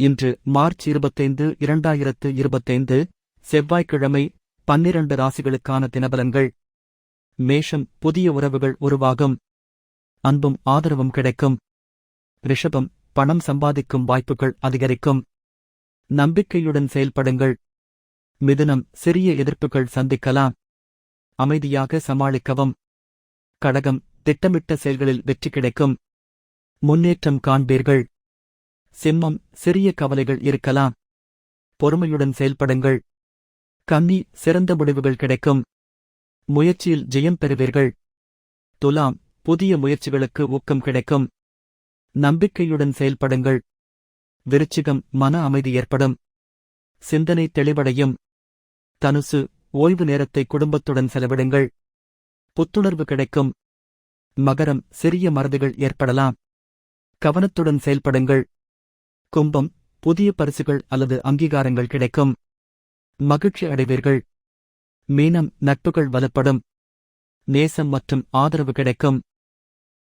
இன்று மார்ச் இருபத்தைந்து இரண்டாயிரத்து இருபத்தைந்து செவ்வாய்க்கிழமை பன்னிரண்டு ராசிகளுக்கான தினபலன்கள். மேஷம் புதிய உறவுகள் உருவாகும். அன்பும் ஆதரவும் கிடைக்கும். ரிஷபம் பணம் சம்பாதிக்கும் வாய்ப்புகள் அதிகரிக்கும். நம்பிக்கையுடன் செயல்படுங்கள். மிதுனம் சிறிய எதிர்ப்புகள் சந்திக்கலாம். அமைதியாக சமாளிக்கவும். கடகம் திட்டமிட்ட செயல்களில் வெற்றி கிடைக்கும். முன்னேற்றம் காண்பீர்கள். சிம்மம் சிறிய கவலைகள் இருக்கலாம். பொறுமையுடன் செயல்படுங்கள். கன்னி சிறந்த முடிவுகள் கிடைக்கும். முயற்சியில் ஜெயம் பெறுவீர்கள். துலாம் புதிய முயற்சிகளுக்கு ஊக்கம் கிடைக்கும். நம்பிக்கையுடன் செயல்படுங்கள். விருச்சிகம் மன அமைதி ஏற்படும். சிந்தனை தெளிவடையும். தனுசு ஓய்வு நேரத்தை குடும்பத்துடன் செலவிடுங்கள். புத்துணர்வு கிடைக்கும். மகரம் சிறிய மறதிகள் ஏற்படலாம். கவனத்துடன் செயல்படுங்கள். கும்பம் புதிய பரிசுகள் அல்லது அங்கீகாரங்கள் கிடைக்கும். மகிழ்ச்சி அடைவீர்கள். மீனம் நட்புகள் வலுப்படும். நேசம் மற்றும் ஆதரவு கிடைக்கும்.